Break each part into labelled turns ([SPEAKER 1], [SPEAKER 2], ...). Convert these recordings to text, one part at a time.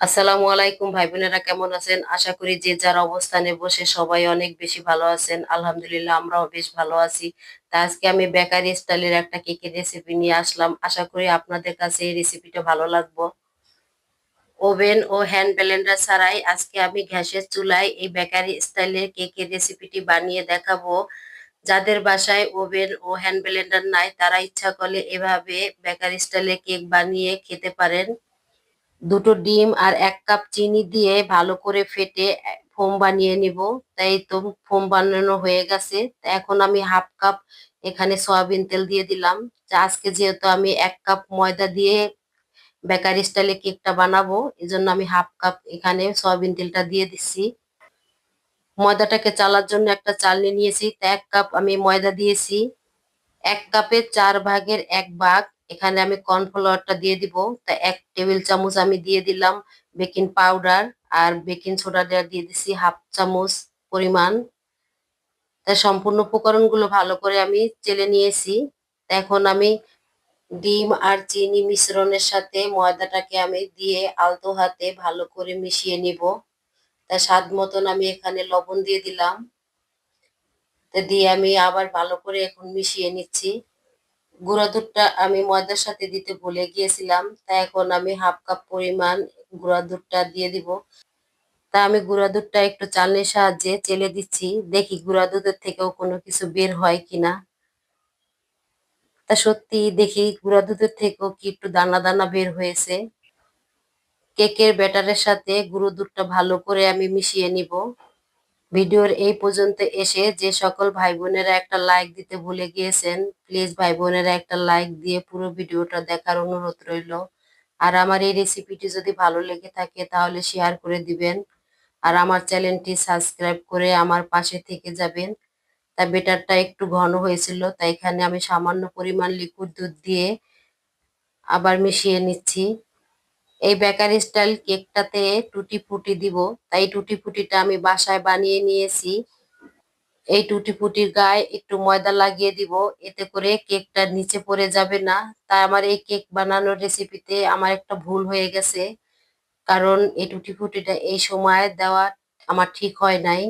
[SPEAKER 1] আসসালামু আলাইকুম ভাই বোনেরা কেমন আছেন? আশা করি যে যার অবস্থানে বসে সবাই অনেক বেশি ভালো আছেন। আলহামদুলিল্লাহ, আমরাও বেশ ভালো আছি। তা আজকে আমি বেকারি স্টাইলের একটা কেকের রেসিপি নিয়ে আসলাম। আশা করি আপনাদের কাছে এই রেসিপিটা ভালো লাগবো। ওভেন ও হ্যান্ড ব্লেন্ডার ছাড়াই আজকে আমি গ্যাসের চুলায় এই বেকারি স্টাইলের কেকের রেসিপিটি বানিয়ে দেখাবো। যাদের বাসায় ওভেন ও হ্যান্ড ব্লেন্ডার নাই, তারা ইচ্ছা করলে এভাবে বেকারি স্টাইলে কেক বানিয়ে খেতে পারেন। দুটো ডিম আর এক কাপ চিনি দিয়ে ভালো করে ফেটে ফোম বানিয়ে নিব। তাই তো ফোম বানানো হয়ে গেছে। এখন আমি হাফ কাপ এখানে সয়াবিন তেল দিয়ে দিলাম। আজকে যেহেতু আমি এক কাপ ময়দা দিয়ে বেকারি স্টাইলে কেকটা বানাবো, এজন্য আমি হাফ কাপ এখানে সয়াবিন তেলটা দিয়ে দিচ্ছি। ময়দাটাকে চালার জন্য একটা চালনি নিয়েছি। তা এক কাপ আমি ময়দা দিয়েছি। এক কাপের চার ভাগের এক ভাগ এখানে আমি কর্নফ্লাওয়ারটা দিয়ে দিব। তা এক টেবিল চামচ আমি দিয়ে দিলাম বেকিং পাউডার আর বেকিং সোডা দিয়ে দিছি হাফ চামচ পরিমাণ। তা সম্পূর্ণ উপকরণগুলো ভালো করে আমি চেলে নিয়েছি। এখন আমি ডিম আর চিনি মিশ্রণের সাথে ময়দাটাকে আমি দিয়ে আলতো হাতে ভালো করে মিশিয়ে নিব। তা স্বাদ মতন আমি এখানে লবণ দিয়ে দিলাম। তা দিয়ে আমি আবার ভালো করে এখন মিশিয়ে নিচ্ছি। গুঁড়া দুধটা আমি ময়দার সাথে দিতে ভুলে গিয়েছিলাম তা এখন আমি হাফ কাপ পরিমাণ গুঁড়া দুধটা দিয়ে দিব। তা আমি গুঁড়া দুধটা একটু চালনির সাহায্যে চেলে দিচ্ছি, দেখি গুঁড়া দুধের থেকেও কোনো কিছু বের হয় কিনা। তা সত্যি দেখি গুঁড়া দুধের থেকেও কি একটু দানা দানা বের হয়েছে। কেকের ব্যাটারের সাথে গুঁড়ো দুধটা ভালো করে আমি মিশিয়ে নিব। ভিডিওর এই পর্যন্ত এসে যে সকল ভাই বোনেরা একটা লাইক দিতে ভুলে গিয়েছেন প্লিজ ভাই বোনেরা একটা লাইক দিয়ে পুরো ভিডিওটা দেখার অনুরোধ রইল। আর আমার এই রেসিপিটি যদি ভালো লেগে থাকে তাহলে শেয়ার করে দিবেন। আর আমার চ্যানেলটি সাবস্ক্রাইব করে আমার পাশে থেকে যাবেন। তা বেটারটা একটু ঘন হয়েছিল, তাই এখানে আমি সামান্য পরিমাণ লিকুইড দুধ দিয়ে আবার মিশিয়ে নিচ্ছি। এই বেকারি স্টাইল কেকটাতে টুটি ফুটি দিব। তাই টুটি ফুটিটা আমি বাসায় বানিয়ে নিয়েছি। এই টুটি ফুটির গায়ে একটু ময়দা লাগিয়ে দিব। এতে করে কেকটা নিচে পড়ে যাবে না। তাই আমার এই কেক বানানোর রেসিপিতে আমার একটা ভুল হয়ে গেছে। কারণ এই টুটি ফুটিটা এই সময় দেওয়া আমার ঠিক হয় নাই।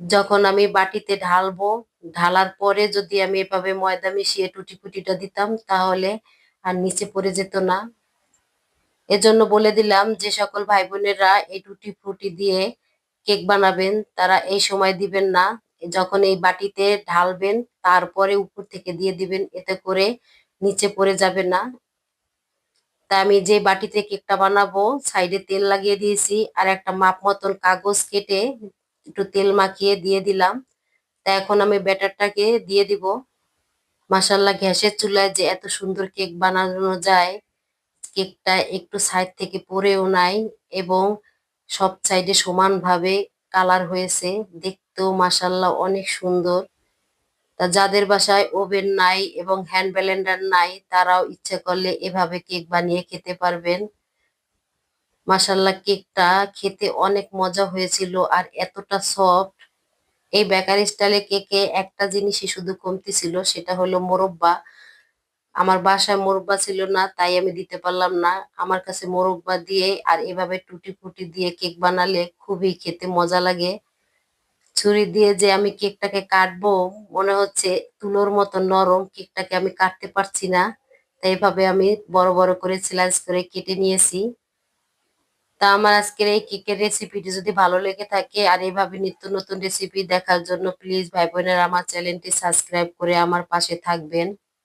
[SPEAKER 1] যখন আমি বাটিতে ঢালবো, ঢালার পরে যদি আমি এভাবে ময়দা মিশিয়ে টুটি ফুটিটা দিতাম, তাহলে আর নিচে পড়ে যেত না। এজন্য বলে দিলাম যে সকল ভাই বোনেরা এই টুটি ফুটি দিয়ে কেক বানাবেন। তারা এই সময় দিবেন না। যখন এই বাটিতে ঢালবেন, তারপরে উপর থেকে দিয়ে দিবেন। এতে করে নিচে পড়ে যাবে না। তা আমি যে বাটিতে কেকটা বানাবো, সাইডে তেল লাগিয়ে দিয়েছি আর একটা মাপ মতন কাগজ কেটে একটু তেল মাখিয়ে দিয়ে দিলাম। তা এখন আমি ব্যাটারটাকে দিয়ে দিব। মাসাল্লাহ গ্যাসের চুলায় যে এত সুন্দর কেক বানানো যায়। কেকটা একটু সাইড থেকে পরেও নাই এবং সব সাইডে সমানভাবে কালার হয়েছে। দেখতেও মাসাল্লাহ অনেক সুন্দর। তা যাদের বাসায় ওভেন নাই এবং হ্যান্ড ব্লেন্ডার নাই, তারাও ইচ্ছে করলে এভাবে কেক বানিয়ে খেতে পারবেন। মাসাল্লাহ কেকটা খেতে অনেক মজা হয়েছিল আর এতটা সফট এই বেকারি স্টাইলে কেকে একটা জিনিসই শুধু কমতি ছিল, সেটা হলো মোরব্বা। আমার বাসায় মোরব্বা ছিল না, তাই আমি দিতে পারলাম না। আমার কাছে মোরব্বা দিয়ে আর এভাবে টুটি ফুটি দিয়ে কেক বানালে খুবই খেতে মজা লাগে। ছুরি দিয়ে যে আমি কেকটাকে কাটবো, মনে হচ্ছে তুলোর মতো নরম, কেকটাকে আমি কাটতে পারছি না। তাই এভাবে আমি বড় বড় করে স্লাইস করে কেটে নিয়েছি। তা আমার আজকের এই কেকের রেসিপিটি যদি ভালো লেগে থাকে আর এইভাবে নিত্য নতুন রেসিপি দেখার জন্য প্লিজ ভাই বোনেরা আমার চ্যানেলটি সাবস্ক্রাইব করে আমার পাশে থাকবেন।